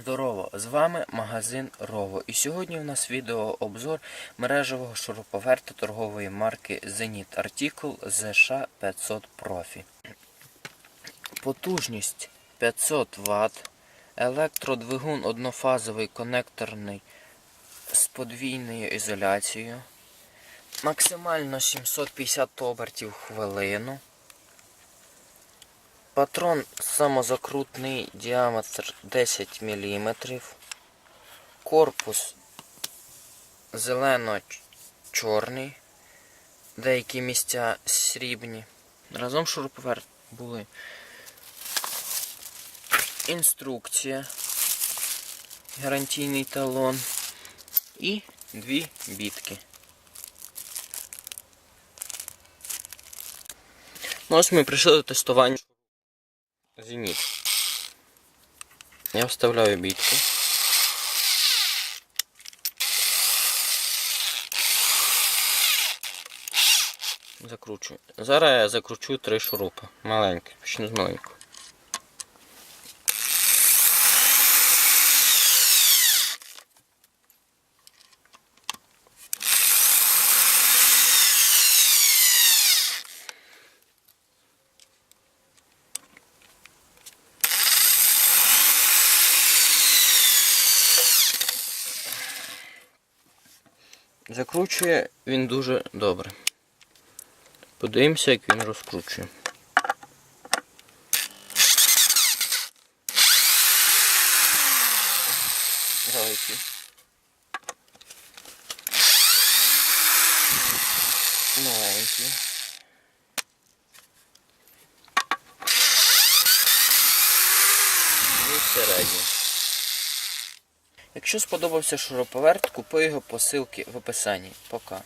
Здорово! З вами магазин Рово. І сьогодні у нас відеообзор мережевого шуруповерта торгової марки Zenit Article ZШ 500 Profi. Потужність 500 Вт. Електродвигун однофазовий конекторний з подвійною ізоляцією. Максимально 750 обертів в хвилину. Патрон самозакрутний діаметр 10 мм. Корпус зелено-чорний. Деякі місця срібні. Разом шуруповерт були інструкція, гарантійний талон і дві бітки. Ну ось ми прийшли до тестування. Зеніт. Я вставляю бітку. Закручую. Зараз я закручу три шурупи. Маленькі. Почну з маленького. Закручує він дуже добре. Подивимося, як він розкручує. Великий. Маленький. І середній. Якщо сподобався шуруповерт, купи його по ссылці в описанні. Пока.